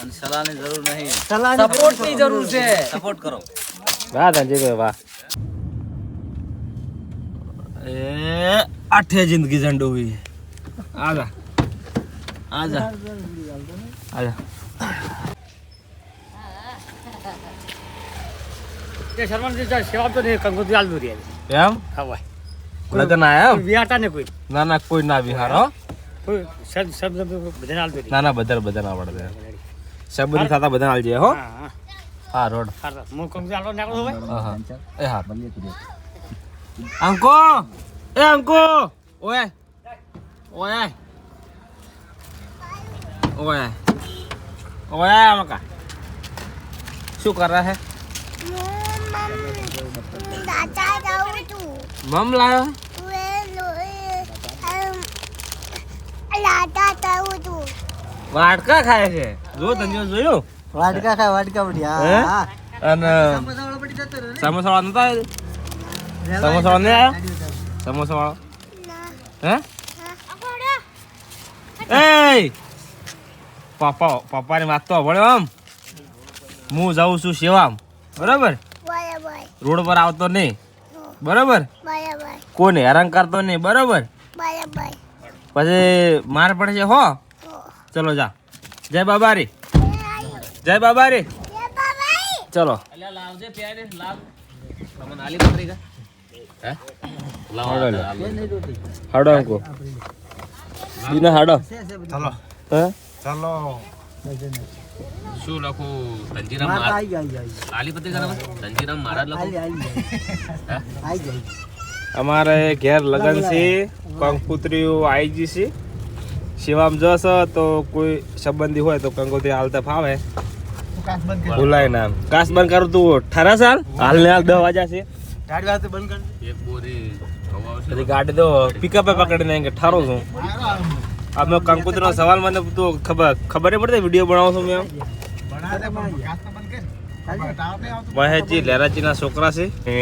અને સલાહની જરૂર નહીં. સપોર્ટની જરૂર છે. સપોર્ટ કરો. વાહ ધનજીભાઈ વાહ. એ આઠે જિંદગી ઝંડોવી. આજા. આજા. સેવા તો નહીં એમ? હા ભાઈ લગન આયા ને કોઈ. ના ના કોઈ ના વિહાર કોઈ શબ્દ શબ્દ બધાને ના ના બધા બધા આવડે શબ્દ થતા બધા આલજે હો? હા હા. હા રોડ. એ હા અંકો! એ અંકો! ઓય. ઓય. ઓય. ઓય મકા શું કર રહા? હે મમ લાયો વાટકા ખાય છે. જો તને જોયું? વાટકા ખાય વાટકા હે? હા? અને સમોસા વાળા નતા સમોસા વાળા નહીં આવ્યો સમોસા વાળો હે? એ પપ્પા પપ્પાની વાત તો ભણ્યો આમ. હું જાઉં છું સેવામ. બરાબર? રોડ પર આવતો નહીં. બરાબર? કોને હેરાન કરતો નહીં. બરાબર? પછી માર પડશે હો. ચલો જા. જય બાબા રે જય બાબારી. ચલો. લાવજે પ્યારે લાવ તમને આલી પત્રી કા હે લાવ હાડો. અંકો હાડો ચલો હે શું લખું? ધનજીરામ માર આલી પત્રી ધનજીરામ મહારાજ લખું અમારે ઘેર લગન છે કંકપુત્રીઓ આવી જી છે શિવામ જશો તો કોઈ સંબંધી હોય તો કંકોત્રી હાલતા ફાવે. ભૂલાય ના. કાસ બંધ કરું તું ઠરા સાલ? હાલ ને હાલ દસ વાગ્યા છે. એક બોરી હવા આવશે. પછી ગાડી તો પિકઅપે પકડીને અહીં ઠારો છું. અમે મેં કંકોત્રીનો સવાલ મને તો ખબર ખબર નહીં પડતી વીડિયો બનાવો છું મેં. મહેશજી લહેરાજીના છોકરા છે. એ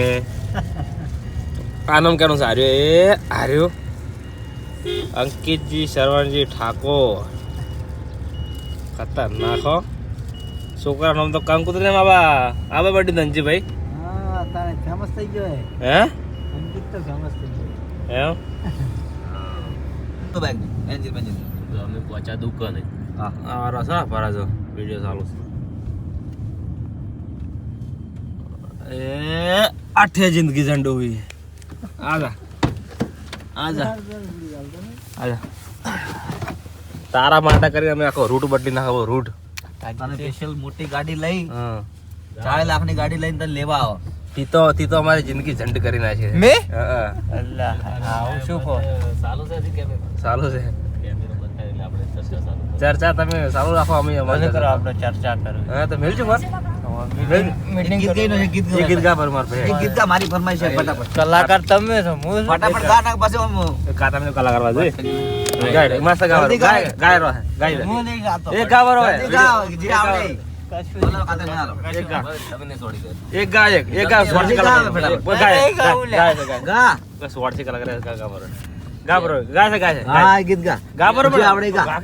આ નામ કેનું છે એ આર્યો. અંકિતજી શરવણજી ઠાકોર. ખતરનાક હો. છોકરા નામ તો કંકુત્રી નામ બાબા. આવા બડી ફેમસ થઈ ગયો હે. અંકિત તો ફેમસ થઈ ગયો. એમ? તો બેગ એન્જિન બેન્જિન અમે પહોંચ્યા દુકાને. હા. આ છે ભરા વીડિયો ચાલુ છે. એ આઠે જિંદગી આજા આજા. તારા માટે કરીને અમે આખો રૂટ બદલી નાખો રૂટ. સ્પેશિયલ મોટી ગાડી લઈ. ચાર લાખની ગાડી લઈને તને લેવા આવો. તીતો તીતો અમારી જિંદગી ઝંડ કરી નાખી છે. મે? અલ્લાહ આવું શું કહો? ચાલુ છે કેમેરો? બતાવી એટલે ચર્ચા તમે સારું રાખો અમે મજા કરો આપણે ચર્ચા કરો. હા તો મેલજો માર મીટિંગ ગીત ગાઈનો છે ગીત એ ગીત ગા પર માર ભાઈ. એક ગીત ગા મારી ફરમાઈશ છે ફટાફટ. કલાકાર તમે છો હું ફટાફટ ગા નાખ પછી ગાય મસ્ત ગાય. ગાય. રો ગાય હું નહીં ગાતો. ગાવરો આવડે. એક એક. કરે ગાય નહીં ગાવું લે. ગાય. છે ગાય ગા. બસ સ્વર્ણ કલા કરે ગા. ગા બરો ગા. બરો ગાય છે ગાય છે હા ગીત ગા ગા પણ આપણે આવડે ગા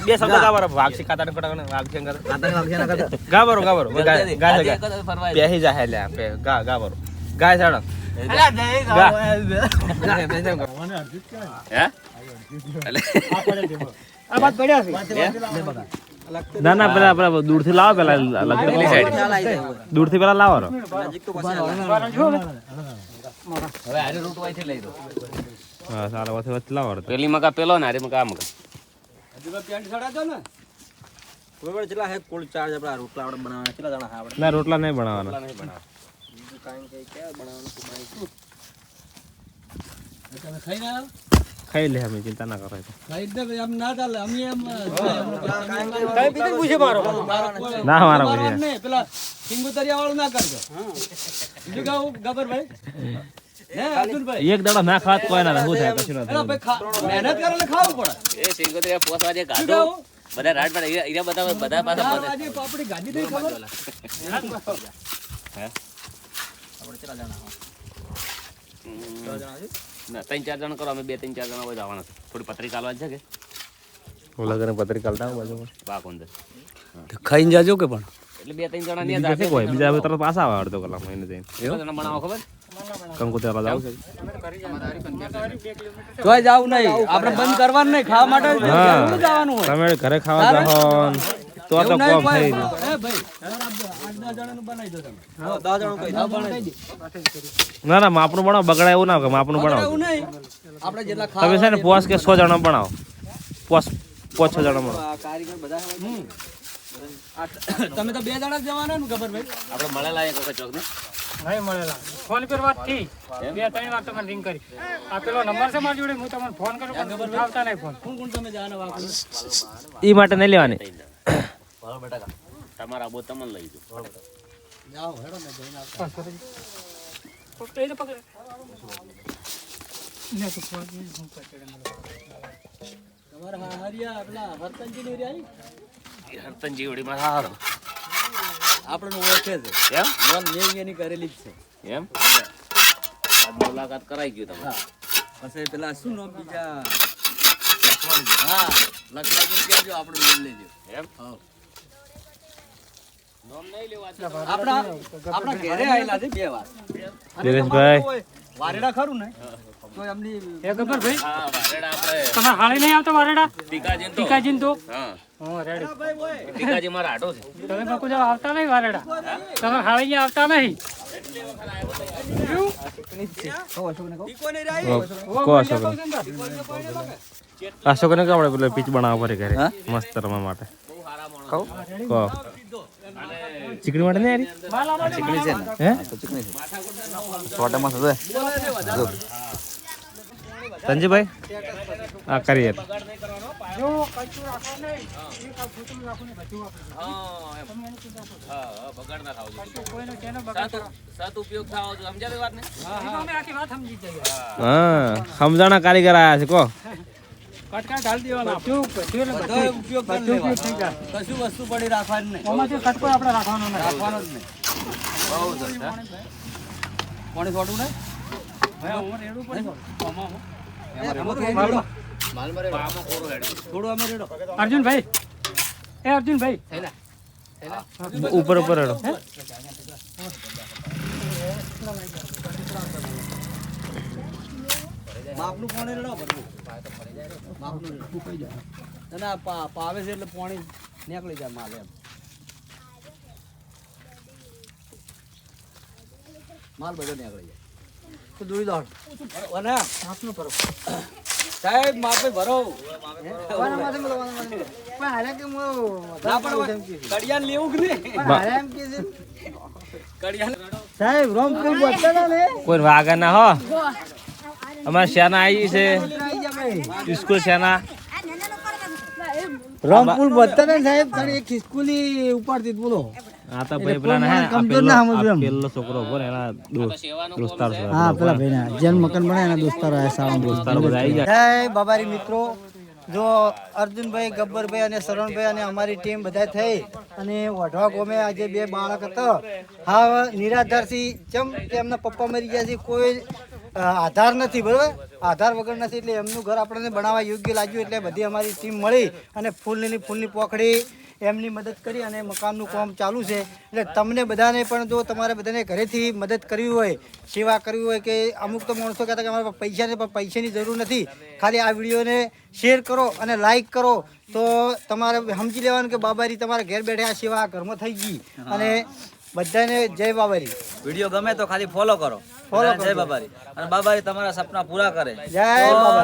બે શબ્દ ગા વાક્ષી ભાગ શી કાતા ને પટાને ભાગ છે કર ખાતાની વાગશે ના કરતા ગા બરો ગા બરો ગાય ગાય છે ગાય પેહી જા હે લે પે ગા ગાબરો ગાય સાડો અડો ગા ગા બે જેમ કર હે? આ વાત પડ્યા છે. ના ના પેલા પેલા દૂરથી લાવો પેલા દૂરથી પેલા લાવો હવે આરે રૂટ વાયથી લઈ દો હા સારા લાવો પેલી મકા પેલો ને આરે મકા આ મકા ના રોટલા નહીં બનાવવાના ખાઈ લે અમે ચિંતા ના કરો. ના કઈ બીજું પૂછે મારો ના મારા પછી એક દાડો ના ખાત કોઈ ના શું થાય કશું ના થાય. એ સિંગોતરી પોસ વાજે કાઢો બધા રાડ પર ઈરા બધા બધા પાછા ના ત્રણ ચાર જણ કરો અમે બે ત્રણ ચાર જણા હોય જવાના છે. થોડી પત્રિકા આલવા છે કે? ઓલા ઘરે પત્રિકા કાલતા બાજુ પાક અંદર છે? ખાઈને જાજો કે પણ? એટલે બે ત્રણ જણા બીજા જાશે કોઈ? બીજા હવે તરત પાછા આવે અડધો કલાકમાં એને જઈને. જણા બનાવો ખબર? કંકોત્રી પાસે આવશે તોય જાવ નહીં. આપણે બંધ કરવાનું નહીં. ખાવા માટે જવાનું હોય. તમે ઘરે ખાવા જાઓ તો તો તો કોમ થઈ. ગયું એ ભાઈ આઠ દસ જણાનું બનાવી દો તમે. હા, દસ જણાનું કહી બનાવી ના ના માપનું બનાવો. બગડાય એવું ના કે માપનું બનાવો. એવું નહીં. આપણે જેટલા તમે છે ને પોસ કે સો જણા બનાવો. પોસ પોસ છ જણા બનાવો. કારીગર બધા હમ. આ તમે તો બે જણા જ જવાના ને ખબર ભાઈ? આપણે મળેલા એક વખત ચોક ને નહીં મળેલા. ફોન પર વાત થઈ બે ત્રણ વાર તમને રિંગ કરી. આ પેલો નંબર છે મારી જોડે? હું તમને ફોન કરું પણ ઉઠાવતા નહીં ફોન. કોણ કોણ તમે જવાના વાપરો એ માટે નહીં લેવાની. તમારા બો તમને લઈ જાઓ જાઓ હેડો ને જઈને આવતા પકડે તો પકડે. ને તો ફોન હું પકડે તમારા હારિયા આપલા પેલા વર્તનજી ની રહી હરતનજી વડીમાં સારો આપણને ઓળખે છે. એમ? લોન મેં એની કરેલી જ છે. એમ? મુલાકાત કરાઈ ગયું તમે પછી પેલા શું નામ બીજા? હા. લખરાજી કહેજો આપણે નામ લેજો. એમ? હા. નોમ નહીં લેવા આપણા આપણા ઘરે આવેલા છે બે વાર. દિનેશભાઈ. વારેડા ખરું ને? તો એમની એ ખબર ભાઈ? હા વારેડા આપણે. તમારે હાલે નહીં આવતો વારેડા? ટીકાજી તો. ટીકાજીન તો? હા. હું રેડી. ટીકાજી મારા આટો છે. તમે લોકો જો આવતા નહીં વારેડા? તમે હાલે નહીં આવતા નહીં? અશોક ને આપણે પેલો પીચ બનાવવા પડે ઘરે મસ્ત રમવા માટે ચીકણી માટે નહીં ચીકણી છે. ને હે ચીકણી છે છોટામાં થશે સંજયભાઈ? હા કરીએ. જો કચું રાખો નહીં એક આ ફૂટું રાખો ને બધું આપો હા એમ. હા હા બગાડ ના થાવ જોઈએ કોઈનો કેનો બગાડ સત સત ઉપયોગ થાવ જો સમજાવી વાત ને અમે આખી વાત સમજી જઈએ હા સમજાણા કારીગર આયા છે કો કટકા ઢાલ દેવાના. બધું ઉપયોગ કરી લેવાનો. કશું વસ્તુ પડી રાખવાની નહીં. આમાંથી કટકો આપણે રાખવાનો નહીં. રાખવાનો જ નહીં. બહુ સરસ પાણી છોડવું નહીં? હવે હું રેડું પડે પામાં કોરો હેડ થોડું અમે રેડો અર્જુનભાઈ. એ અર્જુનભાઈ. ઉપર ઉપર હેડો. માપનું પાણી રેડો બધું. માપનું અને પા- પાવે છે એટલે પાણી નીકળી જાય માલ એમ. માલ બધો નીકળી જાય. તો દોડી દોડ અને આપનું કરો સાહેબ માપે ભરો. ના પણ કડિયાને લેવું કે નહીં? કડિયાને કોઈ વાગા ના હો. અમાર શેના આવી છે? સ્કૂલ શેના? રામપુર બચતા ને સાહેબ. તારી એક ખિસકુલી ઉપાડતી બોલો. આ તો ભાઈ પેલા ના હે, આ પેલો આ પેલો છોકરો ઊભો એના દોસ્તાર હા પેલા ભાઈ જેન મકાન બનાવ્યા એના દોસ્તારો આયા સાવણ દોસ્તાર બધા આવી જાય. જય બાબારી મિત્રો. જો અર્જુનભાઈ ગબ્બરભાઈ અને શરણભાઈ અને અમારી ટીમ બધા થઈ અને વઢવા ગોમે આજે બે બાળક હતા. હા નિરાધારથી જેમ કે એમના પપ્પા મરી ગયા છે કોઈ આધાર નથી બરાબર? આધાર વગર નથી એટલે એમનું ઘર આપણને બનાવવા યોગ્ય લાગ્યું એટલે બધી અમારી ટીમ મળી અને ફૂલની ફૂલની પોખડી એમની મદદ કરી અને મકાનનું કામ ચાલુ છે. એટલે તમને બધાને પણ જો તમારે બધાને ઘરેથી મદદ કરવી હોય, સેવા કરવી હોય કે અમુક તો માણસો કહેતા કે અમારે પૈસાને પણ પૈસાની જરૂર નથી. ખાલી આ વિડીયોને શેર કરો અને લાઈક કરો તો તમારે સમજી લેવાનું કે બાબારી તમારા ઘેર બેઠે આ સેવા ઘરમાં થઈ ગઈ. અને બધાને જય બાબારી. વીડિયો ગમે તો ખાલી ફોલો કરો. ફોલો જય બાબારી. અને બાબારી તમારા સપના પૂરા કરે. જય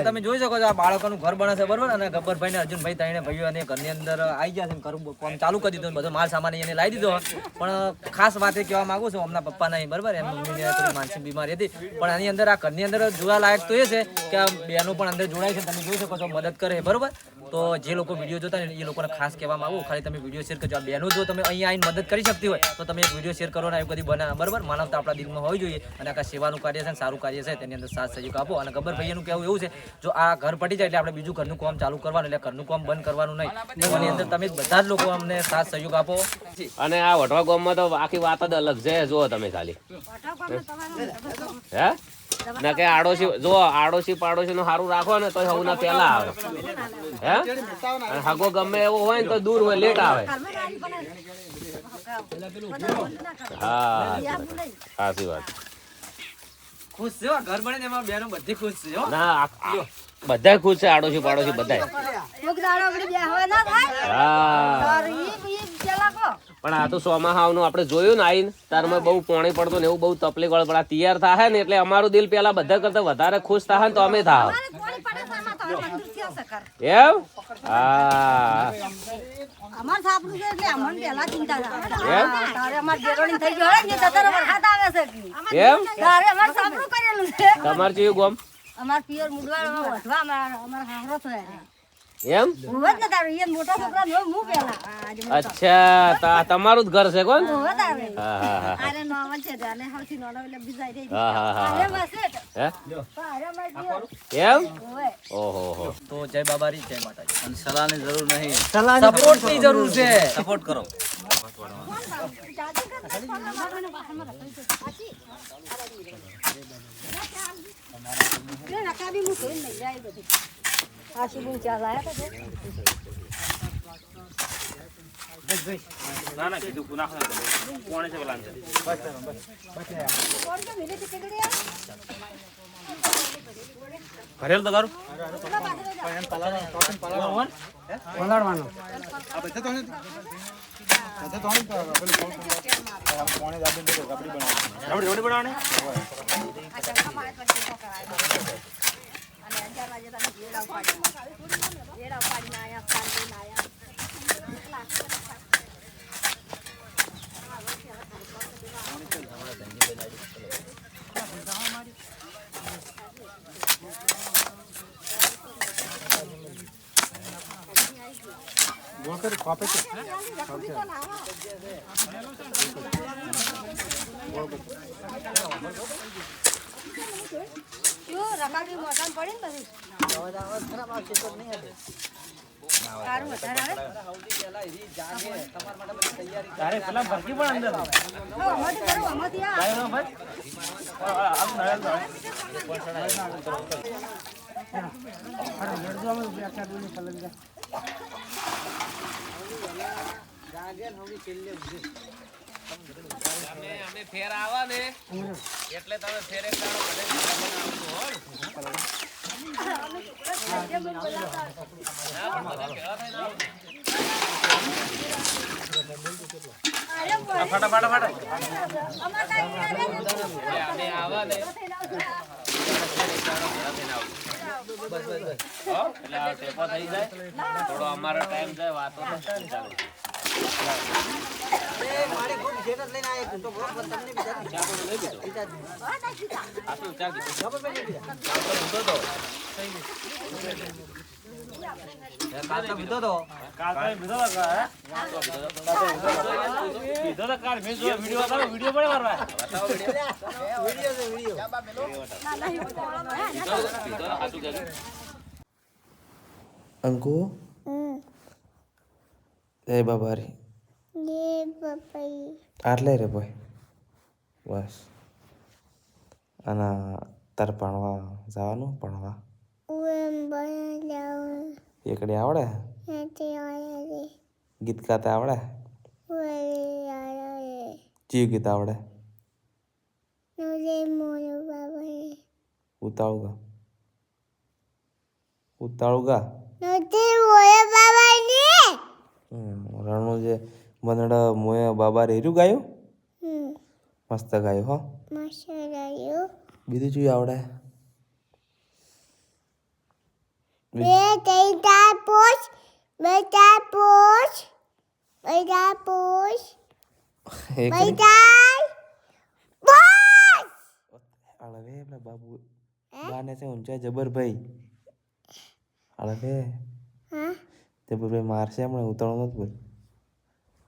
તમે જોઈ શકો છો આ બાળકોનું ઘર બને છે બરોબર? અને ગબ્બરભાઈ ને અર્જુનભાઈ ત્રણે ભાઈઓ અને ઘરની અંદર આવી ગયા છે ઘર કામ ચાલુ કરી દીધું બધો માલ સામાન એને લાવી દીધો પણ ખાસ વાત એ કહેવા માંગુ છું અમના પપ્પા નહીં બરાબર? એમ મમ્મીને થોડી માનસિક બીમારી હતી. પણ આની અંદર આ ઘરની અંદર જોવા લાયક તો એ છે કે આ બહેનો પણ અંદર જોડાય છે તમે જોઈ શકો છો મદદ કરે બરોબર? તો જે લોકો વીડિયો જોતા ને એ લોકોને ખાસ કહેવા માંગુ ખાલી તમે વીડિયો શેર કરજો. આ બહેનો જો તમે અહીંયા આવીને મદદ કરી શકતી હોય તો તમે વીડિયો શેર કરો ને બધી બના બરાબર? માનવતા આપણા દિલમાં હોવી જોઈએ અને આ સેવાનું કાર્ય છે ને સારું કાર્ય છે, તેની અંદર સાથ સહયોગ આપો. અને ગબ્બર ભાઈનું કહેવું એવું છે, જો આ ઘર પટી જાય એટલે આપણે બીજું ઘરનું કામ ચાલુ કરવાનું, એટલે ઘરનું કામ બંધ કરવાનું નહીં. એની અંદર તમે બધા જ લોકો અમને સાથ સહયોગ આપો. અને આ વટવા ગામમાં તો આખી વાત જ અલગ છે, જુઓ તમે ખાલી. હે? ના કે આડોશી જો આડોશી પાડોશી નું સારું રાખો ને તો સૌના પહેલા આવે. હે? હગો ગમે એવો હોય ને, તો દૂર હોય, લેટ આવે. હા સાચી વાત. ખુશ છે હો, ઘર બને એમાં બેનો બધી ખુશ છે ના આ- ખુશ છે આડોશી પાડોશી બધાય. પણ આ તો સોમાહાવનું આપણે જોયું ને આઈને તારમાં બહુ પોણી પડતું ને એવું બહુ તકલીફ વાળ પણ તૈયાર થાય ને એટલે અમારું દિલ પેલા બધા કરતા વધારે ખુશ થાય ને તો અમે થાવ એમ? હા. અમાર સાપડું છે એટલે અમને પહેલા ચિંતા થાય. એમ? તારે અમાર જેરોણી થઈ ગયો ને તો વરસાદ આવે છે એમ? તારે અમાર સાપડું કરેલું છે. તમાર જેવું ગોમ? અમાર પિયર અમાર વઢવા અમાર અમાર હારો થયા એમ? હું જ ને તારે ઈ મોટા છોકરા ને હું પહેલા. આજે મોટા. અચ્છા તમારું જ ઘર છે કોણ? તારે. હા હા હા. આરે નોમન છે અને સૌથી નાનો એટલે બીજા રહી. હા હા હા. આરે માસે જ. હે? આરે અમાર પિયર. એમ? ઓય. ઓહો હો તો જય બાબારી જય માતાજી. અને સલાહની જરૂર નહીં. સલાહ સપોર્ટની જરૂર છે. સપોર્ટ કરો. ના ના કીધું નાખો છે પેલા કે મિલે છે ટીકડી આ? ભરેલ તો કરું. પલાળવાનો. રબડી રબડી બનાવવાની આ ચંપામાં એક વચ્ચે કોક અને વાગે તમે આયા. શું રકાબી મોઢામાં પડી ને વધારે આવે? તારે પેલા ભરતી પણ અંદર આમાંથી કરું, આમાંથી આ. અમે અમે ફેર આવા ને એટલે તમે ફેર એક દાડો ના, ભેળા થઈને આવજો. એટલે ટેપો થઈ જાય. થોડો અમારો ટાઈમ જાય વાતો ચાલુ. આ શું બાબા કીધું કાલ તો પીધો તો કાલ તો બીજો તો કા, હે? બીજો તો કાલ મેં જોયો વીડિયો બતાવો આટલે રે ભાઈ. બસ. અને તારે ભણવા જવાનું? ભણવા? એકડે આવડે? ગીત ગાતા આવડે? ચિયું ગીત આવડે? ઉતાળું ગા ઉતાળું ગા હમ, રણું જે બંદડ મોય બાબા રેર્યું ગાયું? મસ્ત ગાયું હો. બીજું શું આવડે? એક અળવે પેલા બાબુ. બાને છે ઊંચા જબરભાઈ અળવે જબરભાઈ મારશે હમણાં ઉતાળો નથી બોલ.